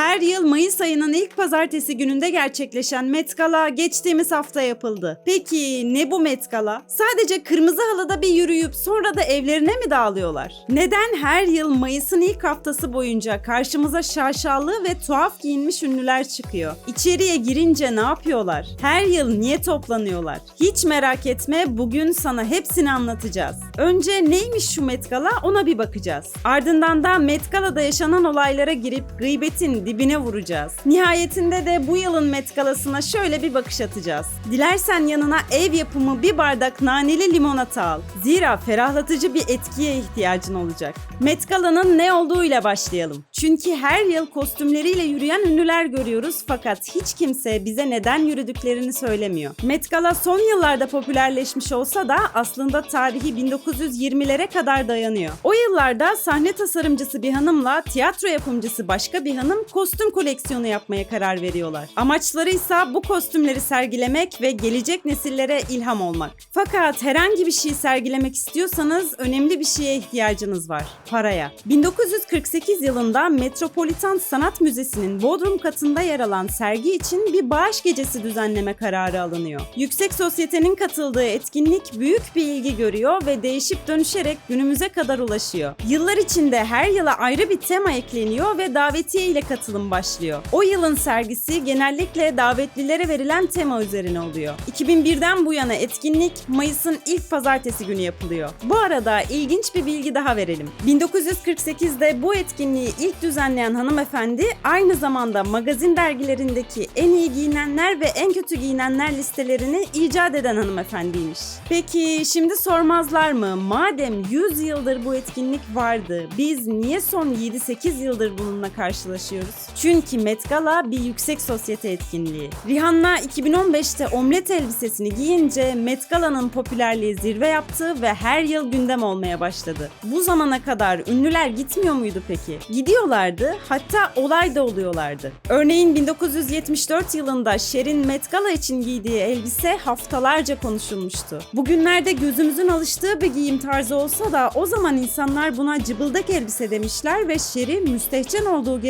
Her yıl Mayıs ayının ilk pazartesi gününde gerçekleşen Met Gala geçtiğimiz hafta yapıldı. Peki ne bu Met Gala? Sadece kırmızı halıda bir yürüyüp sonra da evlerine mi dağılıyorlar? Neden her yıl Mayıs'ın ilk haftası boyunca karşımıza şaşalı ve tuhaf giyinmiş ünlüler çıkıyor? İçeriye girince ne yapıyorlar? Her yıl niye toplanıyorlar? Hiç merak etme bugün sana hepsini anlatacağız. Önce neymiş şu Met Gala ona bir bakacağız. Ardından da Met Gala'da yaşanan olaylara girip gıybetin dibine vuracağız. Nihayetinde de bu yılın Met Gala'sına şöyle bir bakış atacağız. Dilersen yanına ev yapımı bir bardak naneli limonata al. Zira ferahlatıcı bir etkiye ihtiyacın olacak. Met Gala'nın ne olduğuyla başlayalım. Çünkü her yıl kostümleriyle yürüyen ünlüler görüyoruz fakat hiç kimse bize neden yürüdüklerini söylemiyor. Met Gala son yıllarda popülerleşmiş olsa da aslında tarihi 1920'lere kadar dayanıyor. O yıllarda sahne tasarımcısı bir hanımla tiyatro yapımcısı başka bir hanım kostüm koleksiyonu yapmaya karar veriyorlar. Amaçları ise bu kostümleri sergilemek ve gelecek nesillere ilham olmak. Fakat herhangi bir şey sergilemek istiyorsanız önemli bir şeye ihtiyacınız var. Paraya. 1948 yılında Metropolitan Sanat Müzesi'nin Bodrum katında yer alan sergi için bir bağış gecesi düzenleme kararı alınıyor. Yüksek sosyetenin katıldığı etkinlik büyük bir ilgi görüyor ve değişip dönüşerek günümüze kadar ulaşıyor. Yıllar içinde her yıla ayrı bir tema ekleniyor ve davetiye ile katılım başlıyor. O yılın sergisi genellikle davetlilere verilen tema üzerine oluyor. 2001'den bu yana etkinlik Mayıs'ın ilk pazartesi günü yapılıyor. Bu arada ilginç bir bilgi daha verelim. 1948'de bu etkinliği ilk düzenleyen hanımefendi aynı zamanda magazin dergilerindeki en iyi giyinenler ve en kötü giyinenler listelerini icat eden hanımefendiymiş. Peki şimdi sormazlar mı? Madem 100 yıldır bu etkinlik vardı, biz niye son 7-8 yıldır bununla karşılaşıyoruz? Çünkü Met Gala bir yüksek sosyete etkinliği. Rihanna 2015'te omlet elbisesini giyince Met Gala'nın popülerliği zirve yaptı ve her yıl gündem olmaya başladı. Bu zamana kadar ünlüler gitmiyor muydu peki? Gidiyorlardı, hatta olay da oluyorlardı. Örneğin 1974 yılında Cher'in Met Gala için giydiği elbise haftalarca konuşulmuştu. Bugünlerde gözümüzün alıştığı bir giyim tarzı olsa da o zaman insanlar buna cıbıldak elbise demişler ve Cher'i müstehcen olduğu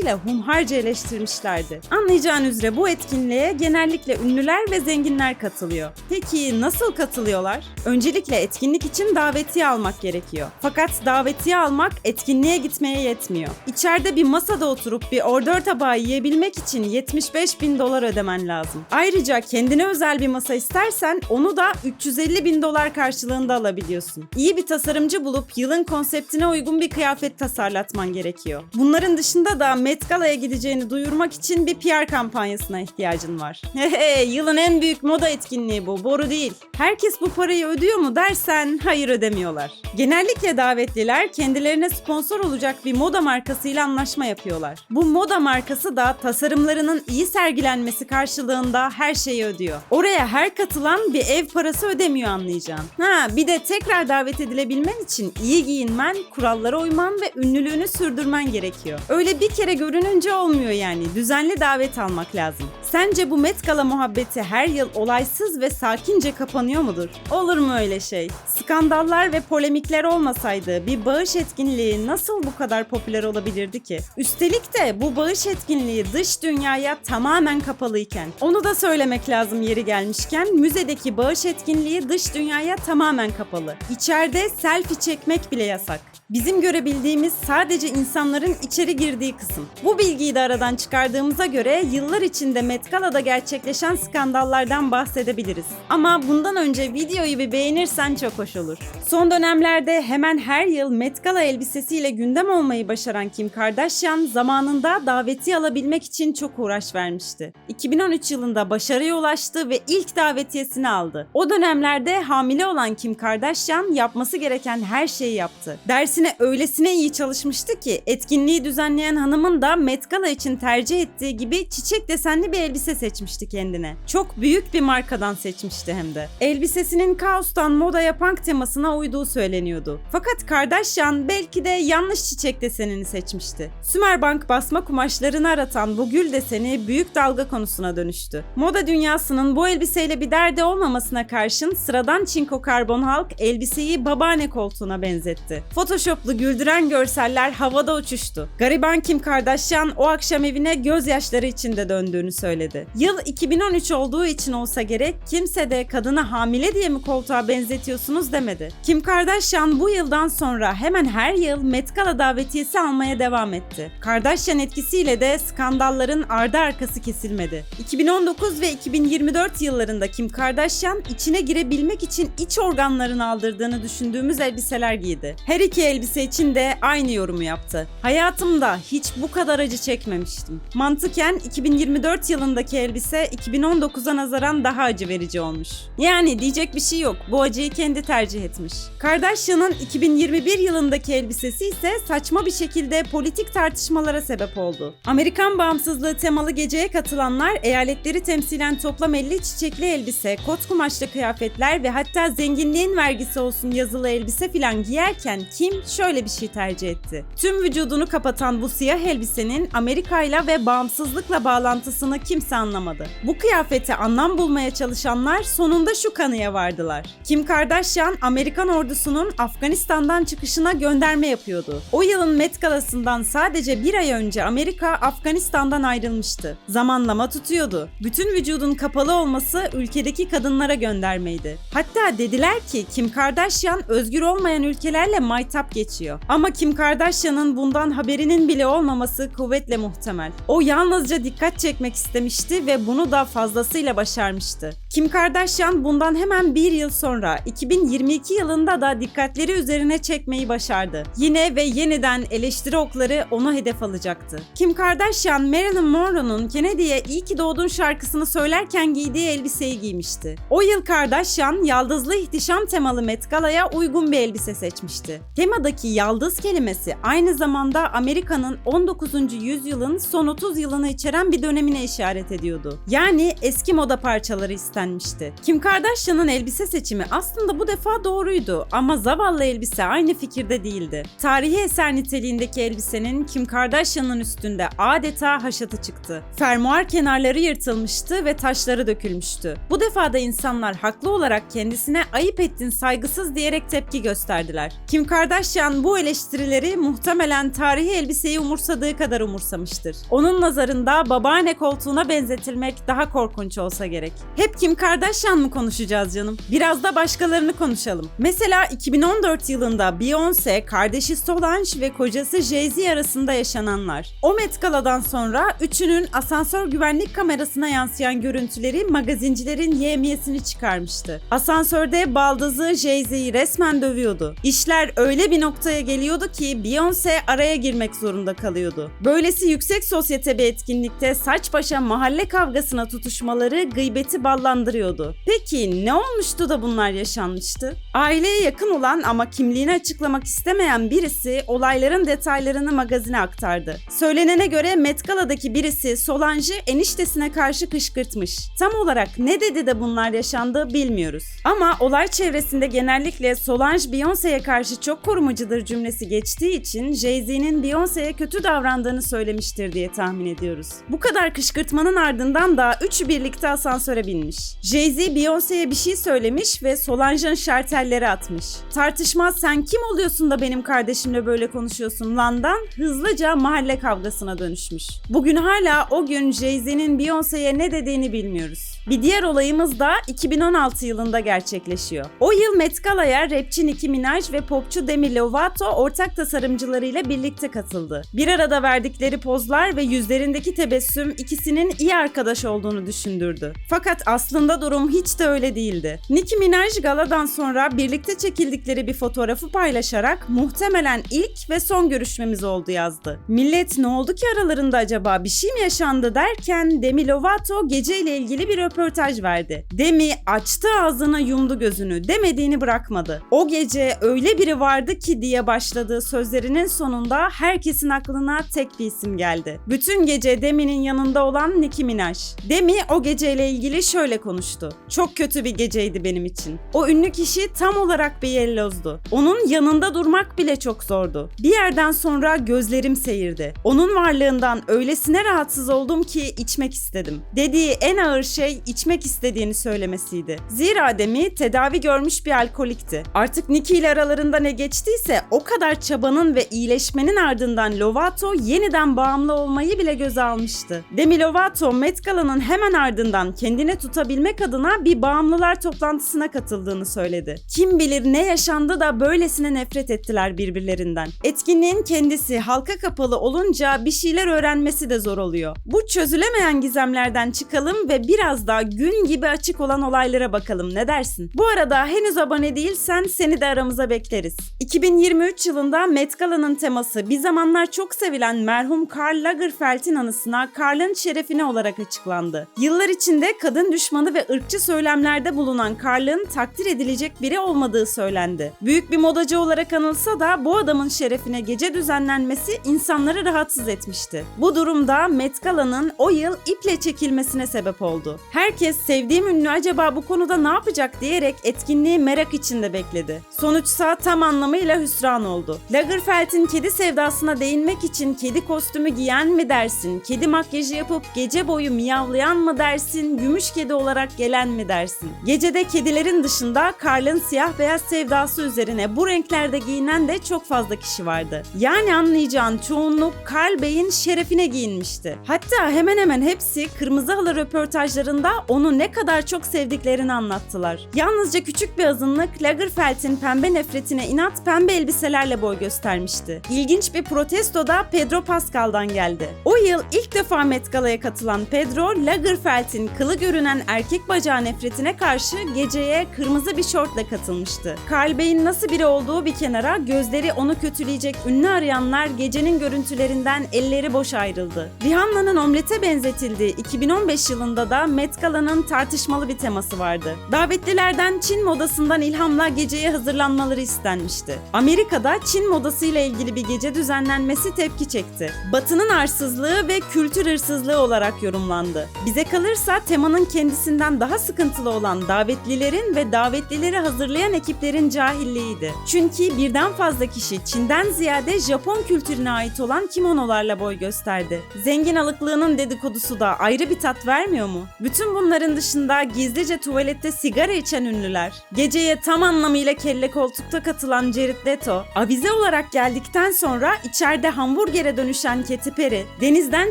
gerekçesiyle hunharca eleştirmişlerdi. Anlayacağın üzere bu etkinliğe genellikle ünlüler ve zenginler katılıyor. Peki nasıl katılıyorlar? Öncelikle etkinlik için davetiye almak gerekiyor. Fakat davetiye almak etkinliğe gitmeye yetmiyor. İçeride bir masada oturup bir ordör tabağı yiyebilmek için 75 bin dolar ödemen lazım. Ayrıca kendine özel bir masa istersen onu da 350 bin dolar karşılığında alabiliyorsun. İyi bir tasarımcı bulup yılın konseptine uygun bir kıyafet tasarlatman gerekiyor. Bunların dışında da Met Gala'ya gideceğini duyurmak için bir PR kampanyasına ihtiyacın var. Hehe yılın en büyük moda etkinliği bu, boru değil. Herkes bu parayı ödüyor mu dersen hayır ödemiyorlar. Genellikle davetliler kendilerine sponsor olacak bir moda markasıyla anlaşma yapıyorlar. Bu moda markası da tasarımlarının iyi sergilenmesi karşılığında her şeyi ödüyor. Oraya her katılan bir ev parası ödemiyor anlayacağın. Ha bir de tekrar davet edilebilmen için iyi giyinmen, kurallara uyman ve ünlülüğünü sürdürmen gerekiyor. Öyle bir kere görününce olmuyor yani. Düzenli davet almak lazım. Sence bu Met Gala muhabbeti her yıl olaysız ve sakince kapanıyor mudur? Olur mu öyle şey? Skandallar ve polemikler olmasaydı bir bağış etkinliği nasıl bu kadar popüler olabilirdi ki? Üstelik de bu bağış etkinliği dış dünyaya tamamen kapalıyken. Onu da söylemek lazım yeri gelmişken müzedeki bağış etkinliği dış dünyaya tamamen kapalı. İçeride selfie çekmek bile yasak. Bizim görebildiğimiz sadece insanların içeri girdiği kısım. Bu bilgiyi de aradan çıkardığımıza göre yıllar içinde Met Gala'da gerçekleşen skandallardan bahsedebiliriz. Ama bundan önce videoyu bir beğenirsen çok hoş olur. Son dönemlerde hemen her yıl Met Gala elbisesiyle gündem olmayı başaran Kim Kardashian zamanında daveti alabilmek için çok uğraş vermişti. 2013 yılında başarıya ulaştı ve ilk davetiyesini aldı. O dönemlerde hamile olan Kim Kardashian yapması gereken her şeyi yaptı. Dersine öylesine iyi çalışmıştı ki etkinliği düzenleyen hanımın da Met Gala için tercih ettiği gibi çiçek desenli bir elbise seçmişti kendine. Çok büyük bir markadan seçmişti hem de. Elbisesinin kaostan modaya punk temasına uyduğu söyleniyordu. Fakat Kardashian belki de yanlış çiçek desenini seçmişti. Sümerbank basma kumaşlarını aratan bu gül deseni büyük dalga konusuna dönüştü. Moda dünyasının bu elbiseyle bir derdi olmamasına karşın sıradan çinko karbon halk elbiseyi babaanne koltuğuna benzetti. Photoshoplu güldüren görseller havada uçuştu. Gariban Kim Kardashian Kardashian o akşam evine gözyaşları içinde döndüğünü söyledi. Yıl 2013 olduğu için olsa gerek kimse de kadını hamile diye mi koltuğa benzetiyorsunuz demedi. Kim Kardashian bu yıldan sonra hemen her yıl Met Gala davetiyesi almaya devam etti. Kardashian etkisiyle de skandalların ardı arkası kesilmedi. 2019 ve 2024 yıllarında Kim Kardashian içine girebilmek için iç organlarını aldırdığını düşündüğümüz elbiseler giydi. Her iki elbise için de aynı yorumu yaptı. Hayatımda hiç bu kadar acı çekmemiştim. Mantıken 2024 yılındaki elbise 2019'a nazaran daha acı verici olmuş. Yani diyecek bir şey yok. Bu acıyı kendi tercih etmiş. Kardashian'ın 2021 yılındaki elbisesi ise saçma bir şekilde politik tartışmalara sebep oldu. Amerikan bağımsızlığı temalı geceye katılanlar eyaletleri temsilen toplam 50 çiçekli elbise, kot kumaşlı kıyafetler ve hatta zenginliğin vergisi olsun yazılı elbise filan giyerken Kim şöyle bir şey tercih etti. Tüm vücudunu kapatan bu siyah elbisenin Amerika'yla ve bağımsızlıkla bağlantısını kimse anlamadı. Bu kıyafete anlam bulmaya çalışanlar sonunda şu kanıya vardılar. Kim Kardashian Amerikan ordusunun Afganistan'dan çıkışına gönderme yapıyordu. O yılın Met Galası'ndan sadece bir ay önce Amerika Afganistan'dan ayrılmıştı. Zamanlama tutuyordu. Bütün vücudun kapalı olması ülkedeki kadınlara göndermeydi. Hatta dediler ki Kim Kardashian özgür olmayan ülkelerle maytap geçiyor. Ama Kim Kardashian'ın bundan haberinin bile olmaması kuvvetle muhtemel. O yalnızca dikkat çekmek istemişti ve bunu da fazlasıyla başarmıştı. Kim Kardashian bundan hemen bir yıl sonra 2022 yılında da dikkatleri üzerine çekmeyi başardı. Yine ve yeniden eleştiri okları onu hedef alacaktı. Kim Kardashian Marilyn Monroe'nun Kennedy'ye İyi ki doğdun şarkısını söylerken giydiği elbiseyi giymişti. O yıl Kardashian yaldızlı ihtişam temalı Met Gala'ya uygun bir elbise seçmişti. Temadaki yaldız kelimesi aynı zamanda Amerika'nın 19. yüzyılın son 30 yılını içeren bir dönemine işaret ediyordu. Yani eski moda parçaları istenmişti. Kim Kardashian'ın elbise seçimi aslında bu defa doğruydu ama zavallı elbise aynı fikirde değildi. Tarihi eser niteliğindeki elbisenin Kim Kardashian'ın üstünde adeta haşatı çıktı. Fermuar kenarları yırtılmıştı ve taşları dökülmüştü. Bu defa da insanlar haklı olarak kendisine ayıp ettin saygısız diyerek tepki gösterdiler. Kim Kardashian bu eleştirileri muhtemelen tarihi elbiseyi umursadığı kadar umursamıştır. Onun nazarında babaanne koltuğuna benzetilmek daha korkunç olsa gerek. Hep Kim Kardashian mı konuşacağız canım? Biraz da başkalarını konuşalım. Mesela 2014 yılında Beyoncé, kardeşi Solange ve kocası Jay-Z arasında yaşananlar. O Met Gala'dan sonra üçünün asansör güvenlik kamerasına yansıyan görüntüleri magazincilerin yemiyesini çıkarmıştı. Asansörde baldızı Jay-Z'yi resmen dövüyordu. İşler öyle bir noktaya geliyordu ki Beyoncé araya girmek zorunda kalıyordu. Böylesi yüksek sosyete bir etkinlikte saç başa mahalle kavgasına tutuşmaları gıybeti ballandırıyordu. Peki ne olmuştu da bunlar yaşanmıştı? Aileye yakın olan ama kimliğini açıklamak istemeyen birisi olayların detaylarını magazine aktardı. Söylenene göre Met Gala'daki birisi Solange'ı eniştesine karşı kışkırtmış. Tam olarak ne dedi de bunlar yaşandı bilmiyoruz. Ama olay çevresinde genellikle Solange Beyoncé'ye karşı çok korumacıdır cümlesi geçtiği için Jay-Z'nin Beyoncé'ye kötü davrandığını söylemiştir diye tahmin ediyoruz. Bu kadar kışkırtmanın ardından da üçü birlikte asansöre binmiş. Jay-Z Beyoncé'ye bir şey söylemiş ve Solange'ın şartelleri atmış. Tartışma sen kim oluyorsun da benim kardeşimle böyle konuşuyorsun landan hızlıca mahalle kavgasına dönüşmüş. Bugün hala o gün Jay-Z'nin Beyoncé'ye ne dediğini bilmiyoruz. Bir diğer olayımız da 2016 yılında gerçekleşiyor. O yıl Met Gala'ya rapçi Nicki Minaj ve popçu Demi Lovato ortak tasarımcılarıyla birlikte katıldı. Bir arada verdikleri pozlar ve yüzlerindeki tebessüm ikisinin iyi arkadaş olduğunu düşündürdü. Fakat aslında durum hiç de öyle değildi. Nicki Minaj galadan sonra birlikte çekildikleri bir fotoğrafı paylaşarak muhtemelen ilk ve son görüşmemiz oldu yazdı. Millet ne oldu ki aralarında acaba bir şey mi yaşandı derken Demi Lovato geceyle ilgili bir röportaj verdi. Demi açtı ağzını yumdu gözünü demediğini bırakmadı. O gece öyle biri vardı ki diye başladığı sözlerinin sonunda herkesin aklına tek bir isim geldi. Bütün gece Demi'nin yanında olan Nicki Minaj. Demi o geceyle ilgili şöyle konuştu. Çok kötü bir geceydi benim için. O ünlü kişi tam olarak bir yellozdu. Onun yanında durmak bile çok zordu. Bir yerden sonra gözlerim seyirdi. Onun varlığından öylesine rahatsız oldum ki içmek istedim. Dediği en ağır şey içmek istediğini söylemesiydi. Zira Demi tedavi görmüş bir alkolikti. Artık Nikki ile aralarında ne geçtiyse o kadar çabanın ve iyileşmenin ardından Lovato yeniden bağımlı olmayı bile göze almıştı. Demi Lovato Met Gala'nın hemen ardından kendini tutabilmek adına bir bağımlılar toplantısına katıldığını söyledi. Kim bilir ne yaşandı da böylesine nefret ettiler birbirlerinden. Etkinliğin kendisi halka kapalı olunca bir şeyler öğrenmesi de zor oluyor. Bu çözülemeyen gizemlerden çıkalım ve biraz daha gün gibi açık olan olaylara bakalım ne dersin? Bu arada henüz abone değilsen seni de aramıza bekleriz. 2023 yılında Met Gala'nın teması bir zamanlar çok sevilen merhum Karl Lagerfeld'in anısına Karl'ın şerefine olarak açıklandı. Yıllar içinde kadın düşmanı ve ırkçı söylemlerde bulunan Karl'ın takdir edilecek biri olmadığı söylendi. Büyük bir modacı olarak anılsa da bu adamın şerefine gece düzenlenmesi insanları rahatsız etmişti. Bu durumda Met Gala'nın o yıl iple çekilmesine sebep oldu. Herkes sevdiğim ünlü acaba bu konuda ne yapacak diyerek etkinliği merak içinde bekledi. Sonuçsa tam anlamıyla hüsran oldu. Lagerfeld'in kedi sevdasına değinmek için kedi kostümü giyen mi dersin, kedi makyajı yapıp gece boyu miyavlayan mı dersin, gümüş kedi olarak gelen mi dersin? Gecede kedilerin dışında Karl'ın siyah beyaz sevdası üzerine bu renklerde giyinen de çok fazla kişi vardı. Yani anlayacağın çoğunluk Karl Bey'in şerefine giyinmişti. Hatta hemen hemen hepsi kırmızı halı röportajlarında onu ne kadar çok sevdiklerini anlattılar. Yalnızca küçük bir azınlık Lagerfeld'in pembe nefretine inat pembe elbiselerle boy göstermişti. İlginç bir protesto da Pedro Pascal'dan geldi. O yıl ilk defa Met Gala'ya katılan Pedro, Lagerfeld'in kılı görünen erkek bacağı nefretine karşı geceye kırmızı bir şortla katılmıştı. Karl Bey'in nasıl biri olduğu bir kenara gözleri onu kötüleyecek ünlü arayanlar gecenin görüntülerinden elleri boş ayrıldı. Rihanna'nın omlete benzetildiği 2015 yılında da Met Gala'nın tartışmalı bir teması vardı. Davetlilerden Çin modasından ilhamla geceye hazırlanmaları istenmişti. Amerika'da Çin modasıyla ilgili bir gece düzenlenmesi tepki çekti. Batı'nın arsızlığı ve kültür hırsızlığı olarak yorumlandı. Bize kalırsa temanın kendisinden daha sıkıntılı olan davetlilerin ve davetlileri hazırlayan ekiplerin cahilliğiydi. Çünkü birden fazla kişi Çin'den ziyade Japon kültürüne ait olan kimonolarla boy gösterdi. Zengin alıklığının dedikodusu da ayrı bir tat vermiyor mu? Bütün bunların dışında gizlice tuvalette sigara içen ünlüler, geceye tam anlamıyla kelle koltukta katılan Jared Leto, avize olarak geldikten sonra içeride hamburgere dönüşen Katy Perry, denizden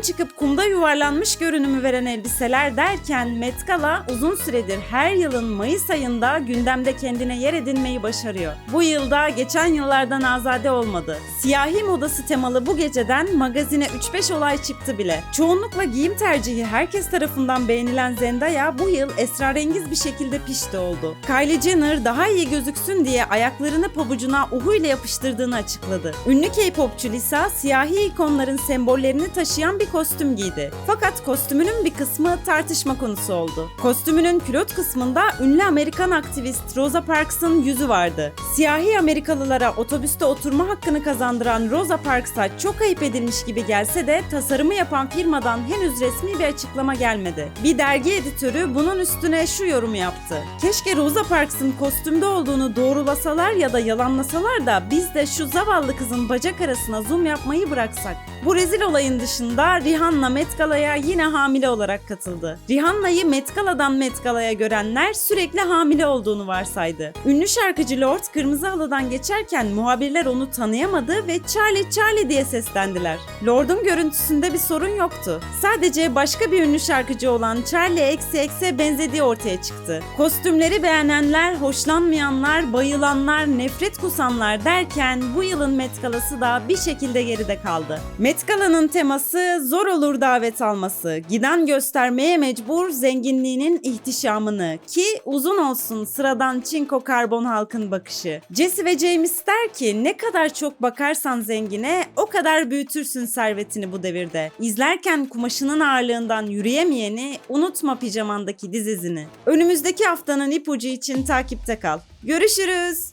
çıkıp kumda yuvarlanmış görünümü veren elbiseler derken Met Gala uzun süredir her yılın Mayıs ayında gündemde kendine yer edinmeyi başarıyor. Bu yılda geçen yıllardan azade olmadı. Siyahi modası temalı bu geceden magazine 3-5 olay çıktı bile. Çoğunlukla giyim tercihi herkes tarafından beğenilen Zendaya bu yıl esrarengiz bir şekilde pişti oldu. Kylie Jenner daha iyi gözüksün diye ayaklarını pabucuna uhu ile yapıştırdığını açıkladı. Ünlü K-popçu Lisa siyahi ikonların sembollerini taşıyan bir kostüm giydi. Fakat kostümünün bir kısmı tartışma konusu oldu. Kostümünün külot kısmında ünlü Amerikan aktivist Rosa Parks'ın yüzü vardı. Siyahi Amerikalılara otobüste oturma hakkını kazandıran Rosa Parks'a çok ayıp edilmiş gibi gelse de tasarımı yapan firmadan henüz resmi bir açıklama gelmedi. Bir dergi editörü bunun üstüne şu yorumu yaptı. Keşke Rosa Parks'ın kostümde olduğunu doğrulasalar ya da yalanlasalar da biz de şu zavallı kızın bacak arasına zoom yapmayı bıraksak. Bu rezil olayın dışında Rihanna Met yine hamile olarak katıldı. Rihanna'yı Met Gala'dan görenler sürekli hamile olduğunu varsaydı. Ünlü şarkıcı Lord kırmızı halıdan geçerken muhabirler onu tanıyamadı ve Charlie Charlie diye seslendiler. Lord'un görüntüsünde bir sorun yoktu. Sadece başka bir ünlü şarkıcı olan Charlie XCX'e benzediği ortaya çıktı. Kostümleri beğenenler, hoşlanmayanlar, bayılanlar, nefret kusanlar derken bu yılın Met Gala'sı da bir şekilde geride kaldı. Met Gala'nın teması zor olur davet alması. Giden göstermeye mecbur zenginliğinin ihtişamını ki uzun olsun sıradan çinko karbon halkın bakışı. Jesse ve James der ki ne kadar çok bakarsan zengine o kadar büyütürsün servetini bu devirde. İzlerken kumaşının ağırlığından yürüyemeyeni unutma pijamandaki diz izini. Önümüzdeki haftanın ipucu için takipte kal. Görüşürüz.